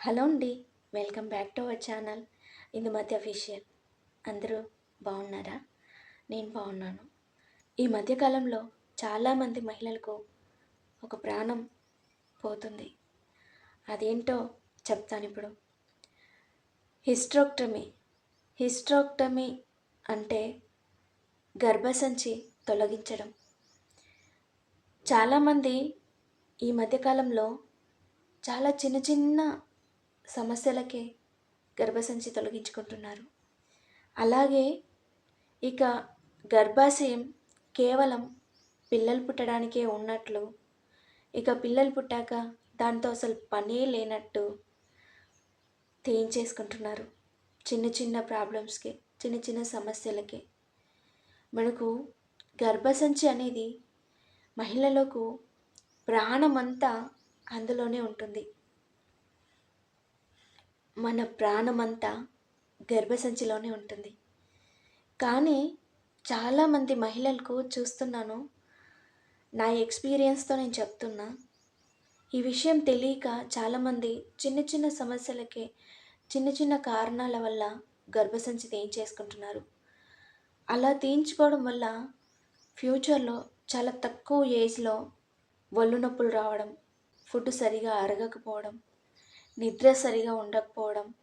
Hello అండి welcome back to our channel. ఇందు మధ్య official. అందరూ బాగున్నారా? నేను బాగున్నాను. ఈ మధ్యకాలంలో చాలామంది మహిళలకు ఒక ప్రాణం పోతుంది. అదేంటో చెప్తాను ఇప్పుడు. హిస్ట్రోక్టమీ. హిస్ట్రోక్టమీ అంటే గర్భసంచి తొలగించడం. చాలామంది ఈ మధ్యకాలంలో చాలా చిన్న చిన్న సమస్యలకే గర్భసంచి తొలగించుకుంటున్నారు. అలాగే ఇక గర్భాశయం కేవలం పిల్లలు పుట్టడానికే ఉన్నట్లు ఇక పిల్లలు పుట్టాక దాంతో అసలు పనే లేనట్టు తేయించేసుకుంటున్నారు. చిన్న చిన్న ప్రాబ్లమ్స్కి చిన్న చిన్న సమస్యలకి. మనకు గర్భసంచి అనేది మహిళలకు ప్రాణమంతా అందులోనే ఉంటుంది. మన ప్రాణమంతా గర్భసంచిలోనే ఉంటుంది. కానీ చాలామంది మహిళలకు చూస్తున్నాను నా ఎక్స్పీరియన్స్తో నేను చెప్తున్నా ఈ విషయం తెలియక చాలామంది చిన్న చిన్న సమస్యలకే చిన్న చిన్న కారణాల వల్ల గర్భసంచి తీయించేసుకుంటున్నారు అలా తీయించుకోవడం వల్ల ఫ్యూచర్లో చాలా తక్కువ ఏజ్లో ఒళ్ళు నొప్పులు రావడం ఫుడ్ సరిగా అరగకపోవడం నిద్ర సరిగా ఉండకపోవడం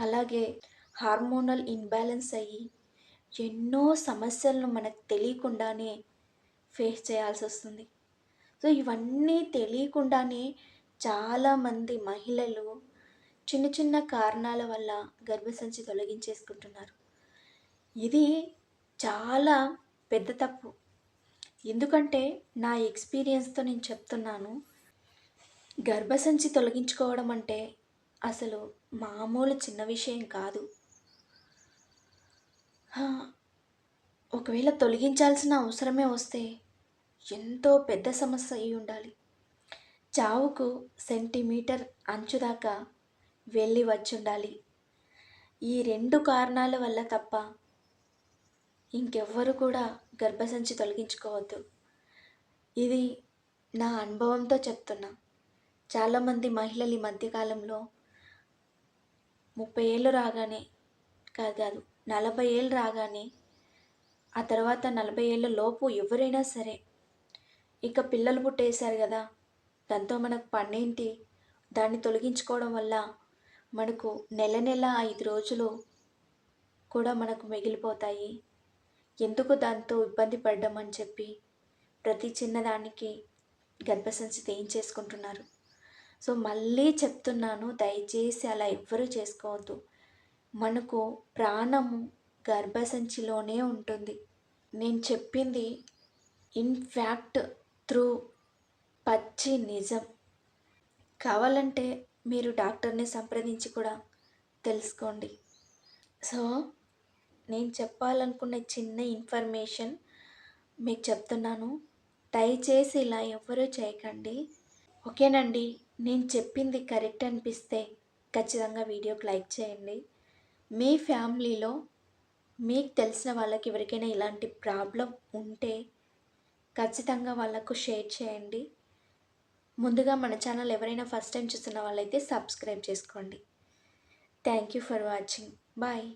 అలాగే హార్మోనల్ ఇన్బ్యాలెన్స్ అయ్యి ఎన్నో సమస్యలను మనకు తెలియకుండానే ఫేస్ చేయాల్సి వస్తుంది. సో ఇవన్నీ తెలియకుండానే చాలామంది మహిళలు చిన్న చిన్న కారణాల వల్ల గర్భసంచి తొలగించేసుకుంటున్నారు. ఇది చాలా పెద్ద తప్పు. ఎందుకంటే నా ఎక్స్పీరియన్స్తో నేను చెప్తున్నాను గర్భసంచి తొలగించుకోవడం అంటే అసలు మామూలు చిన్న విషయం కాదు. ఒకవేళ తొలగించాల్సిన అవసరమే వస్తే ఎంతో పెద్ద సమస్య అయి ఉండాలి. చావుకు సెంటీమీటర్ అంచు దాకా వెళ్ళి వచ్చి ఉండాలి. ఈ రెండు కారణాల వల్ల తప్ప ఇంకెవ్వరు కూడా గర్భసంచి తొలగించుకోవద్దు. ఇది నా అనుభవంతో చెప్తున్నా. చాలామంది మహిళలు ఈ మధ్యకాలంలో ముప్పై ఏళ్ళు రాగానే కాదు కాదు నలభై ఏళ్ళు రాగానే ఆ తర్వాత నలభై ఏళ్ళ లోపు ఎవరైనా సరే ఇక పిల్లలు పుట్టేశారు కదా దాంతో మనకు పన్నేంటి? దాన్ని తొలగించుకోవడం వల్ల మనకు నెల నెల ఐదు రోజులు కూడా మనకు మిగిలిపోతాయి. ఎందుకు దాంతో ఇబ్బంది పడ్డామని చెప్పి ప్రతి చిన్నదానికి గర్భసంచి తీయించేసుకుంటున్నారు సో మళ్ళీ చెప్తున్నాను దయచేసి అలా ఎవ్వరూ చేసుకోవద్దు. మనకు ప్రాణము గర్భసంచిలోనే ఉంటుంది. నేను చెప్పింది ఇన్ఫ్యాక్ట్ త్రూ పచ్చి నిజం. కావాలంటే మీరు డాక్టర్ని సంప్రదించి కూడా తెలుసుకోండి. సో నేను చెప్పాలనుకున్న చిన్న ఇన్ఫర్మేషన్ మీకు చెప్తున్నాను. దయచేసి ఇలా ఎవరూ చేయకండి. ఓకేనండి? నేను చెప్పింది కరెక్ట్ అనిపిస్తే ఖచ్చితంగా వీడియోకి లైక్ చేయండి. మీ ఫ్యామిలీలో మీకు తెలిసిన వాళ్ళకి ఎవరికైనా ఇలాంటి ప్రాబ్లం ఉంటే ఖచ్చితంగా వాళ్ళకు షేర్ చేయండి. ముందుగా మన ఛానల్ ఎవరైనా ఫస్ట్ టైం చూస్తున్న వాళ్ళైతే సబ్స్క్రైబ్ చేసుకోండి. Thank you for watching. Bye.